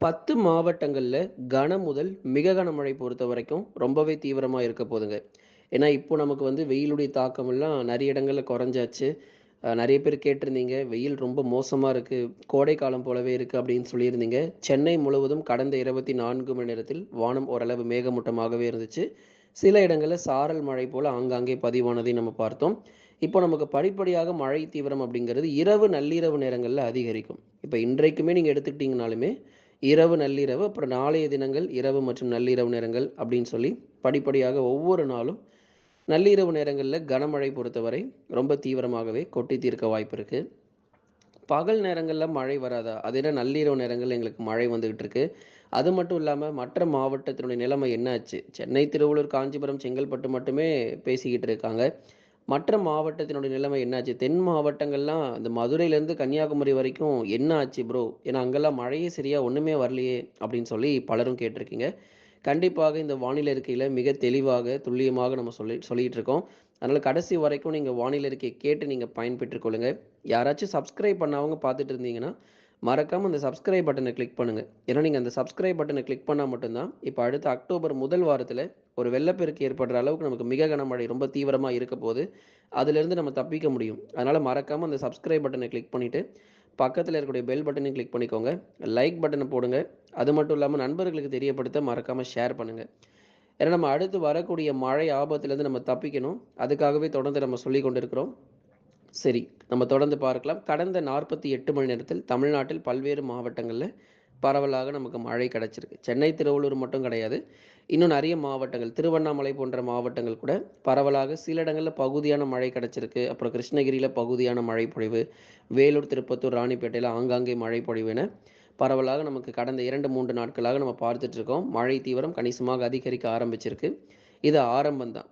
பத்து மாவட்டங்களில் கன முதல் மிக கனமழை பொறுத்த வரைக்கும் ரொம்பவே தீவிரமாக இருக்க போதுங்க. ஏன்னா, இப்போ நமக்கு வந்து வெயிலுடைய தாக்கமெல்லாம் நிறைய இடங்களில் குறைஞ்சாச்சு நிறைய பேர் கேட்டிருந்தீங்க, "வெயில் ரொம்ப மோசமாக இருக்குது கோடை காலம் போலவே இருக்குது அப்படின்னு சொல்லியிருந்தீங்க. சென்னை முழுவதும் கடந்த 24 மணி நேரத்தில் வானம் ஓரளவு மேகமூட்டமாகவே இருந்துச்சு. சில இடங்களில் சாரல் மழை போல் ஆங்காங்கே பதிவானதை நம்ம பார்த்தோம். இப்போ நமக்கு படிப்படியாக மழை தீவிரம் அப்படிங்கிறது இரவு, நள்ளிரவு நேரங்களில் அதிகரிக்கும். இப்போ இன்றைக்குமே நீங்கள் எடுத்துக்கிட்டிங்கனாலுமே இரவு, நள்ளிரவு அப்புறம் நாளைய தினங்கள் இரவு மற்றும் நள்ளிரவு நேரங்கள் அப்படின்னு சொல்லி படிப்படியாக ஒவ்வொரு நாளும் நள்ளிரவு நேரங்களில் கனமழை பொறுத்தவரை ரொம்ப தீவிரமாகவே கொட்டி தீர்க்க வாய்ப்பு இருக்குது பகல் நேரங்களில் மழை வராதா? அதே நள்ளிரவு நேரங்களில் எங்களுக்கு மழை வந்துக்கிட்டு இருக்கு. அது மட்டும் இல்லாமல் மற்ற மாவட்டத்தினுடைய நிலைமை என்ன ஆச்சு? சென்னை, திருவள்ளூர், காஞ்சிபுரம், செங்கல்பட்டு மட்டுமே பேசிக்கிட்டு இருக்காங்க. மற்ற மாவட்டத்தினுடைய நிலைமை என்னாச்சு? தென் மாவட்டங்கள்லாம் இந்த மதுரையிலேருந்து கன்னியாகுமரி வரைக்கும் என்ன ஆச்சு ப்ரோ? ஏன்னா அங்கெல்லாம் மழையே சரியாக ஒன்றுமே வரலையே! அப்படின்னு சொல்லி பலரும் கேட்டிருக்கீங்க. கண்டிப்பாக இந்த வானிலை இருக்கையில் மிக தெளிவாக, துல்லியமாக நம்ம சொல்லி சொல்லிகிட்டு இருக்கோம். அதனால் கடைசி வரைக்கும் நீங்கள் வானிலை இருக்கையை கேட்டு நீங்கள் பயன்பெற்றுக்கொள்ளுங்க யாராச்சும் சப்ஸ்கிரைப் பண்ணவங்க பார்த்துட்டு இருந்தீங்கன்னா, மறக்காமல் அந்த சப்ஸ்கிரைப் பட்டனை கிளிக் பண்ணுங்கள் ஏன்னா நீங்கள் அந்த சப்ஸ்கிரைப் பட்டனை கிளிக் பண்ணால் மட்டும் தான், அடுத்த அக்டோபர் முதல் வாரத்தில் ஒரு வெள்ளப்பெருக்கு ஏற்படுற அளவுக்கு நமக்கு மிக கனமழை ரொம்ப தீவிரமாக இருக்க போது. அதுலேருந்து நம்ம தப்பிக்க முடியும். அதனால் மறக்காம அந்த சப்ஸ்கிரைப் பட்டனை கிளிக் பண்ணிவிட்டு பக்கத்தில் இருக்கக்கூடிய பெல் பட்டனையும் கிளிக் பண்ணிக்கோங்க. லைக் பட்டனை போடுங்க. அது மட்டும் இல்லாமல் நண்பர்களுக்கு தெரியப்படுத்த மறக்காமல் ஷேர் பண்ணுங்கள் ஏன்னா நம்ம அடுத்து வரக்கூடிய மழை ஆபத்துலேருந்து நம்ம தப்பிக்கணும். அதுக்காகவே தொடர்ந்து நம்ம சொல்லிக் கொண்டிருக்கிறோம். சரி, நம்ம தொடர்ந்து பார்க்கலாம். கடந்த 48 மணி நேரத்தில் தமிழ்நாட்டில் பல்வேறு மாவட்டங்களில் பரவலாக நமக்கு மழை கிடச்சிருக்கு சென்னை, திருவள்ளூர் மட்டும் கிடையாது. இன்னும் நிறைய மாவட்டங்கள், திருவண்ணாமலை போன்ற மாவட்டங்கள் கூட பரவலாக சில இடங்களில் பகுதியான மழை கிடச்சிருக்கு அப்புறம் கிருஷ்ணகிரியில் பகுதியான மழை பொழிவு, வேலூர், திருப்பத்தூர், ராணிப்பேட்டையில் ஆங்காங்கே மழை பொழிவு என பரவலாக நமக்கு கடந்த 2, 3 நாட்களாக நம்ம பார்த்துட்ருக்கோம் மழை தீவிரம் கணிசமாக அதிகரிக்க ஆரம்பிச்சிருக்கு. இது ஆரம்பம் தான்.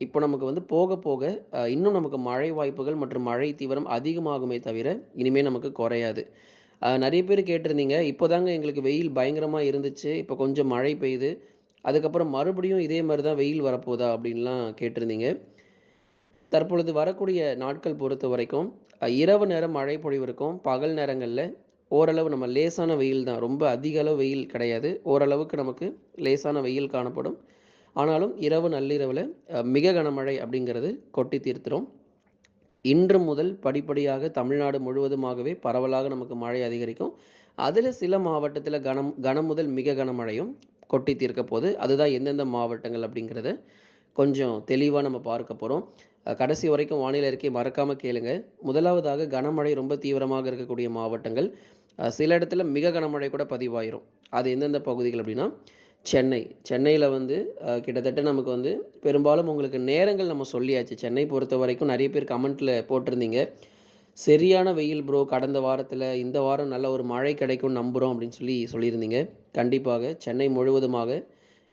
இப்போ நமக்கு வந்து போக போக இன்னும் நமக்கு மழை வாய்ப்புகள் மற்றும் மழை தீவிரம் அதிகமாகுமே தவிர, இனிமே நமக்கு குறையாது. நிறைய பேர் கேட்டிருந்தீங்க, "இப்போதாங்க எங்களுக்கு வெயில் பயங்கரமாக இருந்துச்சு. இப்போ கொஞ்சம் மழை பெய்யுது. அதுக்கப்புறம் மறுபடியும் இதே மாதிரி தான் வெயில் வரப்போதா?" அப்படின்லாம் கேட்டிருந்தீங்க. தற்பொழுது வரக்கூடிய நாட்கள் பொறுத்த வரைக்கும் இரவு நேரம் மழை பொழிவு இருக்கும். பகல் நேரங்களில் ஓரளவு நம்ம லேசான வெயில் தான். ரொம்ப அதிக அளவு வெயில் கிடையாது. ஓரளவுக்கு நமக்கு லேசான வெயில் காணப்படும். ஆனாலும் இரவு, நள்ளிரவில் மிக கனமழை அப்படிங்கிறது கொட்டி தீர்த்துரும். இன்று முதல் படிப்படியாக தமிழ்நாடு முழுவதுமாகவே பரவலாக நமக்கு மழை அதிகரிக்கும். அதில் சில மாவட்டத்தில் கனம் கனம் முதல் மிக கனமழையும் கொட்டி தீர்க்க போது. அதுதான் எந்தெந்த மாவட்டங்கள் அப்படிங்கிறத கொஞ்சம் தெளிவாக நம்ம பார்க்க போகிறோம் கடைசி வரைக்கும் வானிலை இருக்கே மறக்காமல் கேளுங்க. முதலாவதாக கனமழை ரொம்ப தீவிரமாக இருக்கக்கூடிய மாவட்டங்கள். சில இடத்துல மிக கனமழை கூட பதிவாயிரும். அது எந்தெந்த பகுதிகள் அப்படின்னா, சென்னை. சென்னையில் வந்து கிட்டத்தட்ட நமக்கு வந்து பெரும்பாலும் உங்களுக்கு நேரங்கள் நம்ம சொல்லியாச்சு. சென்னை பொறுத்த வரைக்கும் நிறைய பேர் கமெண்ட்டில் போட்டிருந்தீங்க. "சரியான வெயில் ப்ரோ கடந்த வாரத்தில் இந்த வாரம் நல்ல ஒரு மழை கிடைக்கும்னு நம்புகிறோம் அப்படின்னு சொல்லி சொல்லியிருந்தீங்க. கண்டிப்பாக சென்னை முழுவதுமாக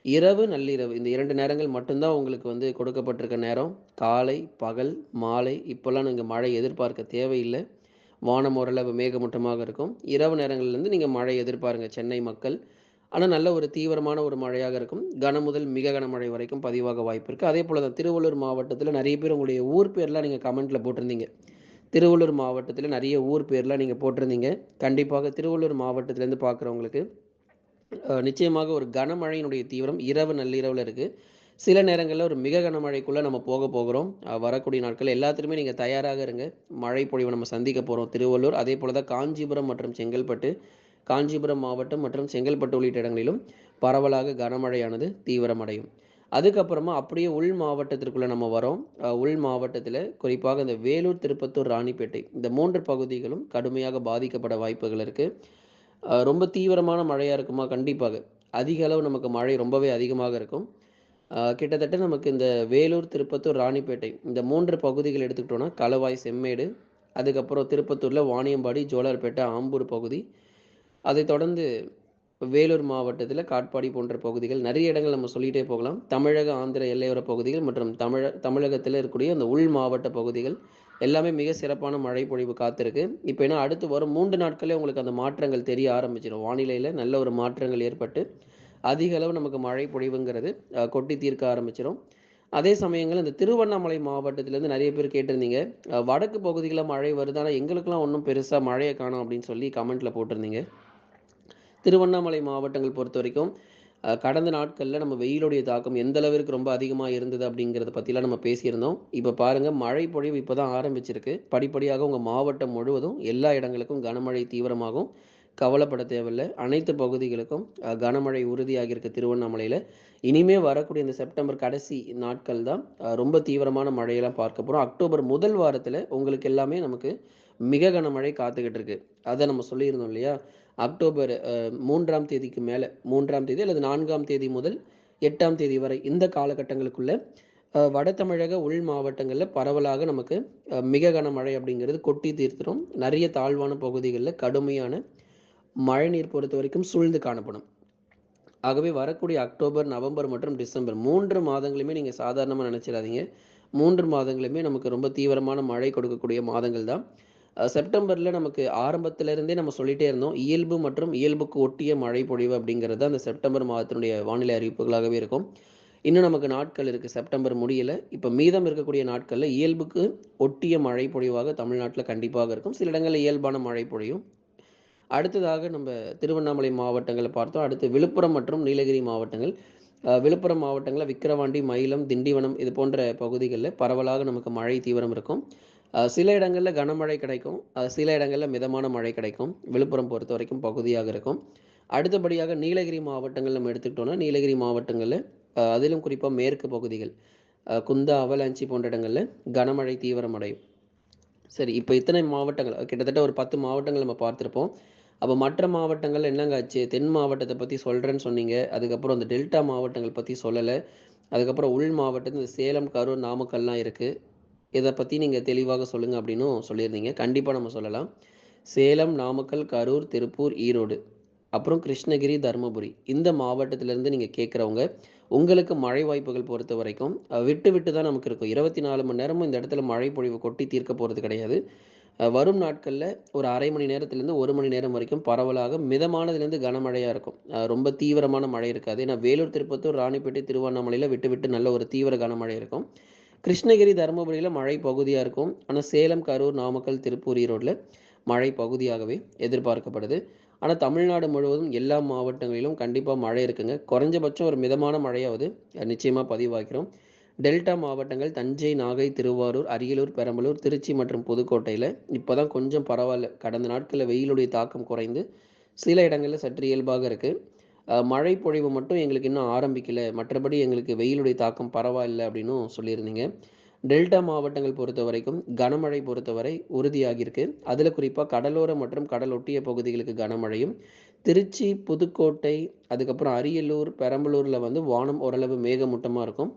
இரவு, நள்ளிரவு இந்த இரண்டு நேரங்கள் மட்டும்தான் உங்களுக்கு வந்து கொடுக்கப்பட்டிருக்க நேரம். காலை, பகல், மாலை இப்போல்லாம் நீங்கள் மழை எதிர்பார்க்க தேவையில்லை வானம் ஓரளவு மேகமூட்டமாக இருக்கும். இரவு நேரங்கள்லேருந்து நீங்கள் மழை எதிர்பாருங்க சென்னை மக்கள். ஆனால் நல்ல ஒரு தீவிரமான ஒரு மழையாக இருக்கும். கன முதல் மிக கனமழை வரைக்கும் பதிவாக வாய்ப்பு இருக்குது அதே போல் தான் திருவள்ளூர் மாவட்டத்தில் நிறைய பேர் உங்களுடைய ஊர் பேர்லாம் நீங்கள் கமெண்ட்டில் போட்டிருந்தீங்க. திருவள்ளூர் மாவட்டத்தில் நிறைய ஊர் பேர்லாம் நீங்கள் போட்டிருந்தீங்க. கண்டிப்பாக திருவள்ளூர் மாவட்டத்திலேருந்து பார்க்குறவங்களுக்கு, நிச்சயமாக ஒரு கனமழையினுடைய தீவிரம் இரவு, நள்ளிரவில் இருக்குது சில நேரங்களில் ஒரு மிக கனமழைக்குள்ளே நம்ம போக போகிறோம். வரக்கூடிய நாட்கள் எல்லாத்துலேயுமே நீங்கள் தயாராக இருங்க. மழை பொழிவை நம்ம சந்திக்க போகிறோம் திருவள்ளூர். அதே போல் தான் காஞ்சிபுரம் மற்றும் செங்கல்பட்டு, காஞ்சிபுரம் மாவட்டம் மற்றும் செங்கல்பட்டு உள்ளிட்ட இடங்களிலும் பரவலாக கனமழையானது தீவிரமடையும். அதுக்கப்புறமா அப்படியே உள் மாவட்டத்திற்குள்ளே நம்ம வரோம். உள் மாவட்டத்தில் குறிப்பாக இந்த வேலூர், திருப்பத்தூர், ராணிப்பேட்டை இந்த மூன்று பகுதிகளும் கடுமையாக பாதிக்கப்பட வாய்ப்புகள் இருக்குது ரொம்ப தீவிரமான மழையாக இருக்குமா? கண்டிப்பாக. அதிக அளவு நமக்கு மழை ரொம்பவே அதிகமாக இருக்கும். கிட்டத்தட்ட நமக்கு இந்த வேலூர், திருப்பத்தூர், ராணிப்பேட்டை இந்த மூன்று பகுதிகள் எடுத்துக்கிட்டோம்னா, களவாய், செம்மேடு, அதுக்கப்புறம் திருப்பத்தூரில் வாணியம்பாடி, ஜோலார்பேட்டை, ஆம்பூர் பகுதி. அதைத் தொடர்ந்து வேலூர் மாவட்டத்தில் காட்பாடி போன்ற பகுதிகள் நிறைய இடங்கள் நம்ம சொல்லிகிட்டே போகலாம். தமிழக, ஆந்திர எல்லையோர பகுதிகள் மற்றும் தமிழ தமிழகத்தில் இருக்கக்கூடிய அந்த உள் மாவட்ட பகுதிகள் எல்லாமே மிக சிறப்பான மழை பொழிவு காத்திருக்கு. இப்போ ஏன்னா அடுத்து வரும் மூன்று நாட்களே உங்களுக்கு அந்த மாற்றங்கள் தெரிய ஆரம்பிச்சிடும் வானிலையில் நல்ல ஒரு மாற்றங்கள் ஏற்பட்டு, அதிக அளவு நமக்கு மழை பொழிவுங்கிறது கொட்டி தீர்க்க ஆரம்பிச்சிடும் அதே சமயங்கள் இந்த திருவண்ணாமலை மாவட்டத்திலேருந்து நிறைய பேர் கேட்டிருந்தீங்க. வடக்கு பகுதிகளில் மழை வருது. ஆனால் எங்களுக்கெல்லாம் ஒன்றும் பெருசாக மழையை காணும் அப்படின்னு சொல்லி கமெண்ட்டில் போட்டிருந்தீங்க. திருவண்ணாமலை மாவட்டங்கள் பொறுத்த வரைக்கும் கடந்த நாட்களில் நம்ம வெயிலுடைய தாக்கம் எந்த அளவிற்கு ரொம்ப அதிகமாக இருந்தது அப்படிங்கிறத பற்றிலாம் நம்ம பேசியிருந்தோம். இப்போ பாருங்கள் மழை பொழிவு இப்போ தான் ஆரம்பிச்சிருக்கு. படிப்படியாக உங்கள் மாவட்டம் முழுவதும் எல்லா இடங்களுக்கும் கனமழை தீவிரமாகும் கவலைப்பட தேவையில்லை. அனைத்து பகுதிகளுக்கும் கனமழை கனமழை உறுதியாகியிருக்கு திருவண்ணாமலையில். இனிமே வரக்கூடிய இந்த செப்டம்பர் கடைசி நாட்கள் தான் ரொம்ப தீவிரமான மழையெல்லாம் பார்க்க போகிறோம் அக்டோபர் முதல் வாரத்தில் உங்களுக்கு எல்லாமே நமக்கு மிக கனமழை காத்துக்கிட்டு இருக்கு. அதை நம்ம சொல்லியிருந்தோம் இல்லையா? அக்டோபர் மூன்றாம் தேதிக்கு மேலே மூன்றாம் தேதி அல்லது நான்காம் தேதி முதல் எட்டாம் தேதி வரை இந்த காலகட்டங்களுக்குள்ள வட தமிழக உள் மாவட்டங்களில் பரவலாக நமக்கு மிக கனமழை அப்படிங்கிறது கொட்டி தீர்த்திடும் நிறைய தாழ்வான பகுதிகளில் கடுமையான மழைநீர் பொறுத்த வரைக்கும் சூழ்ந்து காணப்படும். ஆகவே வரக்கூடிய அக்டோபர் நவம்பர் மற்றும் டிசம்பர் மூன்று மாதங்களுமே நீங்கள் சாதாரணமாக நினச்சிடாதீங்க. மூன்று மாதங்களுமே நமக்கு ரொம்ப தீவிரமான மழை கொடுக்கக்கூடிய மாதங்கள் தான். செப்டம்பரில் நமக்கு ஆரம்பத்திலிருந்தே நம்ம சொல்லிட்டே இருந்தோம். இயல்பு மற்றும் இயல்புக்கு ஒட்டிய மழை பொழிவு அப்படிங்கிறது அந்த செப்டம்பர் மாதத்தினுடைய வானிலை அறிவிப்புகளாகவே இருக்கும். இன்னும் நமக்கு நாட்கள் இருக்குது செப்டம்பர் முடியல. இப்போ மீதம் இருக்கக்கூடிய நாட்களில் இயல்புக்கு ஒட்டிய மழை பொழிவாக தமிழ்நாட்டில் கண்டிப்பாக இருக்கும். சில இடங்களில் இயல்பான மழை பொழியும். அடுத்ததாக நம்ம திருவண்ணாமலை மாவட்டங்களை பார்த்தோம். அடுத்து விழுப்புரம் மற்றும் நீலகிரி மாவட்டங்கள். விழுப்புரம் மாவட்டங்களில் விக்கிரவாண்டி மயிலம் திண்டிவனம் இது போன்ற பகுதிகளில் பரவலாக நமக்கு மழை தீவிரம் இருக்கும். சில இடங்களில் கனமழை கிடைக்கும். சில இடங்களில் மிதமான மழை கிடைக்கும். விழுப்புரம் பொறுத்த வரைக்கும் பகுதியாக இருக்கும். அடுத்தபடியாக நீலகிரி மாவட்டங்கள் நம்ம எடுத்துக்கிட்டோம்னா நீலகிரி மாவட்டங்களில் அதிலும் குறிப்பாக மேற்கு பகுதிகள் குந்தா அவலாஞ்சி போன்ற இடங்களில் கனமழை தீவிரமடையும் சரி இப்போ இத்தனை மாவட்டங்கள் கிட்டத்தட்ட ஒரு பத்து மாவட்டங்கள் நம்ம பார்த்துருப்போம். அப்போ மற்ற மாவட்டங்கள் என்னங்க ஆச்சு? தென் மாவட்டத்தை பற்றி சொல்கிறேன்னு சொன்னீங்க. அதுக்கப்புறம் அந்த டெல்டா மாவட்டங்கள் பற்றி சொல்லலை. அதுக்கப்புறம் உள் மாவட்டத்தில் இந்த சேலம் கரூர் நாமக்கல்லாம் இருக்குது இதை பற்றி நீங்கள் தெளிவாக சொல்லுங்கள் அப்படின்னும் சொல்லியிருந்தீங்க. கண்டிப்பாக நம்ம சொல்லலாம். சேலம் நாமக்கல் கரூர் திருப்பூர் ஈரோடு அப்புறம் கிருஷ்ணகிரி தருமபுரி இந்த மாவட்டத்திலேருந்து நீங்கள் கேட்குறவங்க உங்களுக்கு மழை வாய்ப்புகள் பொறுத்த வரைக்கும் விட்டு விட்டு தான் நமக்கு இருக்கும். இருபத்தி நாலு மணி நேரமும் இந்த இடத்துல மழை பொழிவு கொட்டி தீர்க்க போகிறது கிடையாது. வரும் நாட்களில் ஒரு அரை மணி நேரத்துலேருந்து ஒரு மணி நேரம் வரைக்கும் பரவலாக மிதமானதுலேருந்து கனமழையாக இருக்கும். ரொம்ப தீவிரமான மழை இருக்காது. ஏன்னா வேலூர் திருப்பத்தூர் ராணிப்பேட்டை திருவண்ணாமலையில் விட்டு விட்டு நல்ல ஒரு தீவிர கனமழை இருக்கும். கிருஷ்ணகிரி தருமபுரியில் மழை பகுதியாக இருக்கும். ஆனால் சேலம் கரூர் நாமக்கல் திருப்பூர் ஈரோட்டில் மழை பகுதியாகவே எதிர்பார்க்கப்படுது. ஆனால் தமிழ்நாடு முழுவதும் எல்லா மாவட்டங்களிலும் கண்டிப்பாக மழை இருக்குங்க. குறைஞ்சபட்சம் ஒரு மிதமான மழையாவது நிச்சயமாக பதிவாக்கிறோம் டெல்டா மாவட்டங்கள் தஞ்சை நாகை திருவாரூர் அரியலூர் பெரம்பலூர் திருச்சி மற்றும் புதுக்கோட்டையில் இப்போ தான் கொஞ்சம் பரவாயில்ல. கடந்த நாட்களில் வெயிலுடைய தாக்கம் குறைந்து சில இடங்களில் சற்று இயல்பாக இருக்குது மழை பொழிவு மட்டும் எங்களுக்கு இன்னும் ஆரம்பிக்கல. மற்றபடி எங்களுக்கு வெயிலுடைய தாக்கம் பரவாயில்லை அப்படின்னும் சொல்லியிருந்தீங்க. டெல்டா மாவட்டங்கள் பொறுத்த வரைக்கும் கனமழை பொறுத்தவரை உறுதியாகியிருக்கு. அதில் குறிப்பாக கடலோர மற்றும் கடலொட்டிய பகுதிகளுக்கு கனமழையும் திருச்சி புதுக்கோட்டை அதுக்கப்புறம் அரியலூர் பெரம்பலூரில் வந்து வானம் ஓரளவு மேகமூட்டமாக இருக்கும்.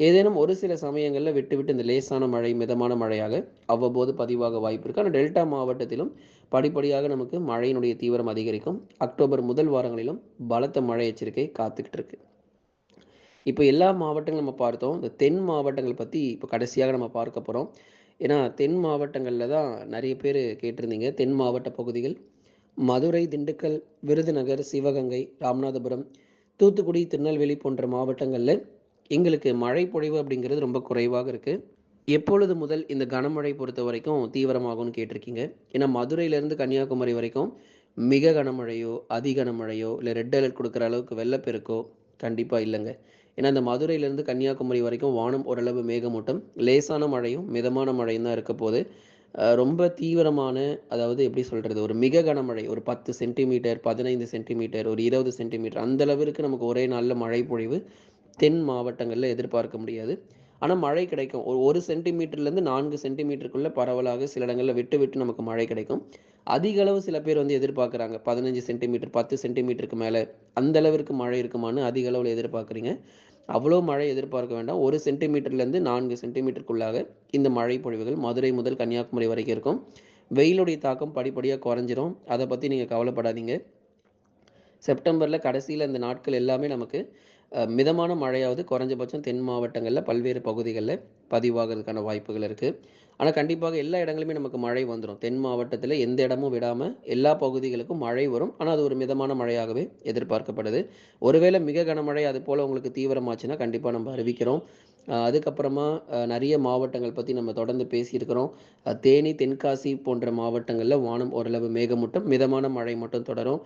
ஏதேனும் ஒரு சில சமயங்களில் விட்டு விட்டு இந்த லேசான மழை மிதமான மழையாக அவ்வப்போது பதிவாக வாய்ப்பு இருக்குது ஆனால் டெல்டா மாவட்டத்திலும் படிப்படியாக நமக்கு மழையினுடைய தீவிரம் அதிகரிக்கும். அக்டோபர் முதல் வாரங்களிலும் பலத்த மழை எச்சரிக்கை காத்துக்கிட்டு இருக்கு. இப்போ எல்லா மாவட்டங்களும் நம்ம பார்த்தோம். இந்த தென் மாவட்டங்கள் பற்றி இப்போ கடைசியாக நம்ம பார்க்க போகிறோம் ஏன்னா தென் மாவட்டங்களில் தான் நிறைய பேர் கேட்டிருந்தீங்க. தென் மாவட்ட பகுதிகள் மதுரை திண்டுக்கல் விருதுநகர் சிவகங்கை ராமநாதபுரம் தூத்துக்குடி திருநெல்வேலி போன்ற மாவட்டங்களில் எங்களுக்கு மழை பொழிவு அப்படிங்கிறது ரொம்ப குறைவாக இருக்குது எப்பொழுது முதல் இந்த கனமழை பொறுத்த வரைக்கும் தீவிரமாகும்னு கேட்டிருக்கீங்க? ஏன்னா மதுரையிலேருந்து கன்னியாகுமரி வரைக்கும் மிக கனமழையோ அதி கனமழையோ இல்லை ரெட் அலர்ட் கொடுக்குற அளவுக்கு வெள்ளப்பெருக்கோ கண்டிப்பாக இல்லைங்க. ஏன்னா இந்த மதுரையிலேருந்து கன்னியாகுமரி வரைக்கும் வானம் ஓரளவு மேகமூட்டம் லேசான மழையும் மிதமான மழையும் தான் இருக்க போது ரொம்ப தீவிரமான அதாவது எப்படி சொல்கிறது ஒரு மிக கனமழை ஒரு பத்து சென்டிமீட்டர் பதினைந்து சென்டிமீட்டர் ஒரு இருபது சென்டிமீட்டர் அந்த அளவிற்கு நமக்கு ஒரே நாளில் மழை பொழிவு தென் மாவட்டங்களில் எதிர்பார்க்க முடியாது. ஆனால் மழை கிடைக்கும். ஒரு ஒரு சென்டிமீட்டர்லேருந்து நான்கு சென்டிமீட்டருக்குள்ளே பரவலாக சில இடங்களில் விட்டு விட்டு நமக்கு மழை கிடைக்கும். அதிக அளவு சில பேர் வந்து எதிர்பார்க்குறாங்க. பதினஞ்சு சென்டிமீட்டர் பத்து சென்டிமீட்டருக்கு மேலே அந்த அளவிற்கு மழை இருக்குமான்னு அதிக அளவில் எதிர்பார்க்குறீங்க. அவ்வளோ மழை எதிர்பார்க்க வேண்டாம். ஒரு சென்டிமீட்டர்லேருந்து நான்கு சென்டிமீட்டருக்குள்ளாக இந்த மழை பொழிவுகள் மதுரை முதல் கன்னியாகுமரி வரைக்கும் இருக்கும். வெயிலுடைய தாக்கம் படிப்படியாக குறைஞ்சிரும். அதை பற்றி நீங்கள் கவலைப்படாதீங்க. செப்டம்பரில் கடைசியில் இந்த நாட்கள் எல்லாமே நமக்கு மிதமான மழையாவது குறைஞ்சபட்சம் தென் மாவட்டங்களில் பல்வேறு பகுதிகளில் பதிவாகிறதுக்கான வாய்ப்புகள் இருக்குது ஆனால் கண்டிப்பாக எல்லா இடங்களுமே நமக்கு மழை வந்துடும் தென் மாவட்டத்தில் எந்த இடமும் விடாமல் எல்லா பகுதிகளுக்கும் மழை வரும். ஆனால் அது ஒரு மிதமான மழையாகவே எதிர்பார்க்கப்படுது. ஒருவேளை மிக கனமழை அதுபோல உங்களுக்கு தீவிரமாச்சுன்னா, கண்டிப்பாக நம்ம அறிவிக்கிறோம். அதுக்கப்புறமா நிறைய மாவட்டங்கள் பற்றி நம்ம தொடர்ந்து பேசியிருக்கிறோம். தேனி, தென்காசி போன்ற மாவட்டங்களில் வானம் ஓரளவு மேகமூட்டம், மிதமான மழை மட்டும் தொடரும்.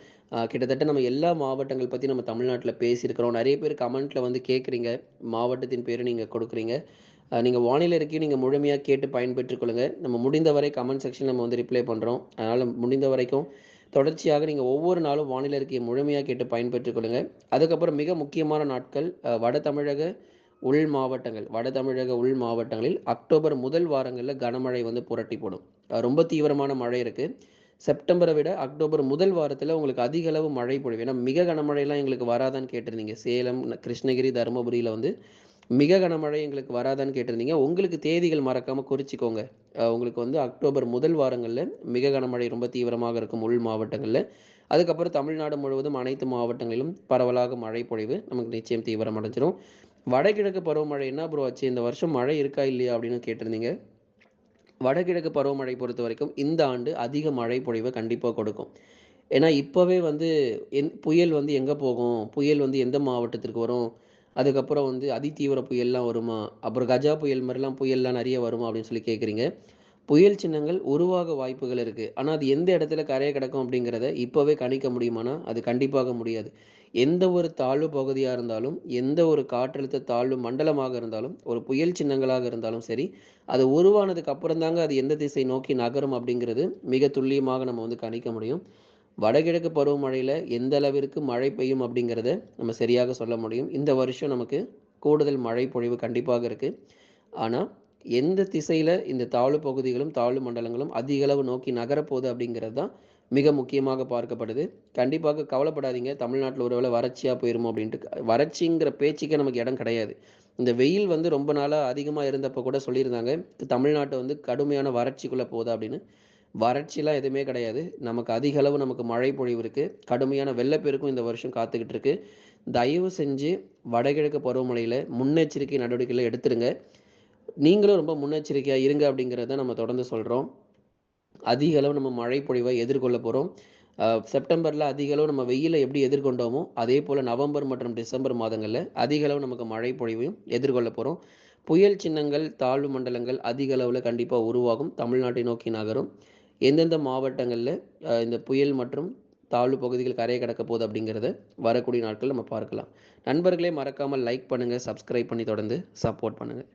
கிட்டத்தட்ட நம்ம எல்லா மாவட்டங்கள் பற்றி நம்ம தமிழ்நாட்டில் பேசியிருக்கிறோம். நிறைய பேர் கமெண்ட்டில் வந்து கேட்குறீங்க. மாவட்டத்தின் பேர் நீங்கள் கொடுக்குறீங்க. நீங்கள் வானிலை இருக்கையும் நீங்கள் முழுமையாக கேட்டு பயன்பெற்றுக்கொள்ளுங்கள் நம்ம முடிந்தவரை கமெண்ட் செக்ஷன் நம்ம வந்து ரிப்ளை பண்ணுறோம் அதனால் முடிந்த வரைக்கும் தொடர்ச்சியாக நீங்கள் ஒவ்வொரு நாளும் வானிலை இருக்கையை முழுமையாக கேட்டு பயன்பெற்றுக்கொள்ளுங்கள் அதுக்கப்புறம் மிக முக்கியமான நாட்கள் வட தமிழக உள் மாவட்டங்கள் வட தமிழக உள் மாவட்டங்களில் அக்டோபர் முதல் வாரங்களில் கனமழை வந்து புரட்டி போடும். ரொம்ப தீவிரமான மழை இருக்குது செப்டம்பரை விட அக்டோபர் முதல் வாரத்தில் உங்களுக்கு அதிக அளவு மழை பொழிவு. ஏன்னா, மிக கனமழைலாம் எங்களுக்கு வராதான்னு கேட்டிருந்தீங்க. சேலம், கிருஷ்ணகிரி, தருமபுரியில் வந்து மிக கனமழை எங்களுக்கு வராதான்னு கேட்டிருந்தீங்க. உங்களுக்கு தேதிகள் மறக்காமல் குறிச்சிக்கோங்க உங்களுக்கு வந்து அக்டோபர் முதல் வாரங்களில் மிக கனமழை ரொம்ப தீவிரமாக இருக்கும் உள் மாவட்டங்களில் அதுக்கப்புறம் தமிழ்நாடு முழுவதும் அனைத்து மாவட்டங்களிலும் பரவலாக மழை பொழிவு நமக்கு நிச்சயம் தீவிரம் அடைஞ்சிடும் வடகிழக்கு பருவமழை என்ன ப்ரோ ஆச்சு? இந்த வருஷம் மழை இருக்கா? இல்லையா? அப்படின்னு கேட்டிருந்தீங்க. வடகிழக்கு பருவமழை பொறுத்த வரைக்கும் இந்த ஆண்டு அதிக மழை பொழிவை கண்டிப்பாக கொடுக்கும். ஏன்னா, இப்போவே வந்து என் புயல் வந்து எங்கே போகும்? புயல் வந்து எந்த மாவட்டத்திற்கு வரும்? அதுக்கப்புறம் வந்து அதிதீவிர புயல்லாம் வருமா? அப்புறம் கஜா புயல் மாதிரிலாம் புயல்லாம் நிறைய வருமா? அப்படின்னு சொல்லி கேட்குறீங்க. புயல் சின்னங்கள் உருவாக வாய்ப்புகள் இருக்குது ஆனால் அது எந்த இடத்துல கரையை கிடக்கும் அப்படிங்கிறத இப்போவே கணிக்க முடியுமானா, அது கண்டிப்பாக முடியாது. எந்த ஒரு தாழ்வு பகுதியாக இருந்தாலும், எந்த ஒரு காற்றழுத்த தாழ்வு மண்டலமாக இருந்தாலும், ஒரு புயல் சின்னங்களாக இருந்தாலும் சரி, அது உருவானதுக்கு அப்புறம் தாங்க அது எந்த திசை நோக்கி நகரும் அப்படிங்கிறது மிக துல்லியமாக நம்ம வந்து கணிக்க முடியும். வடகிழக்கு பருவமழையில் எந்த அளவிற்கு மழை பெய்யும் அப்படிங்கிறத நம்ம சரியாக சொல்ல முடியும். இந்த வருஷம் நமக்கு கூடுதல் மழை பொழிவு கண்டிப்பாக இருக்குது ஆனால் எந்த திசையில் இந்த தாழ்வு பகுதிகளும், தாழ்வு மண்டலங்களும் அதிக அளவு நோக்கி நகரப்போகுது அப்படிங்கிறது தான் மிக முக்கியமாக பார்க்கப்படுது. கண்டிப்பாக கவலைப்படாதீங்க. தமிழ்நாட்டில் ஒரு வேளை வறட்சியாக போயிருமோ அப்படின்ட்டு. வறட்சிங்கிற பேச்சுக்கே நமக்கு இடம் கிடையாது. இந்த வெயில் வந்து ரொம்ப நாளாக அதிகமாக இருந்தப்போ கூட சொல்லியிருந்தாங்க. தமிழ்நாட்டை வந்து கடுமையான வறட்சிக்குள்ளே போகுதா அப்படின்னு. வறட்சிலாம் எதுவுமே கிடையாது. நமக்கு அதிக அளவு நமக்கு மழை பொழிவு இருக்குது கடுமையான வெள்ளப்பெருக்கும் இந்த வருஷம் காத்துக்கிட்டு இருக்கு. தயவு செஞ்சு வடகிழக்கு பருவமழையில் முன்னெச்சரிக்கை நடவடிக்கைகளை எடுத்துருங்க. நீங்களும் ரொம்ப முன்னெச்சரிக்கையாக இருங்க அப்படிங்கிறத நம்ம தொடர்ந்து சொல்கிறோம் அதிக அளவு நம்ம மழை பொழிவை எதிர்கொள்ள போகிறோம் செப்டம்பரில் அதிக அளவு நம்ம வெயில எப்படி எதிர்கொண்டோமோ, அதே போல் நவம்பர் மற்றும் டிசம்பர் மாதங்களில் அதிக அளவு நமக்கு மழை பொழிவையும் எதிர்கொள்ள போகிறோம் புயல் சின்னங்கள், தாழ்வு மண்டலங்கள் அதிக அளவில் கண்டிப்பாக உருவாகும். தமிழ்நாட்டை நோக்கி நகரும். எந்தெந்த மாவட்டங்களில் இந்த புயல் மற்றும் தாழ்வு பகுதிகள் கரையை கடக்க போகுது அப்படிங்கிறத வரக்கூடிய நாட்கள் நம்ம பார்க்கலாம். நண்பர்களே மறக்காமல் லைக் பண்ணுங்கள் சப்ஸ்கிரைப் பண்ணி தொடர்ந்து சப்போர்ட் பண்ணுங்கள்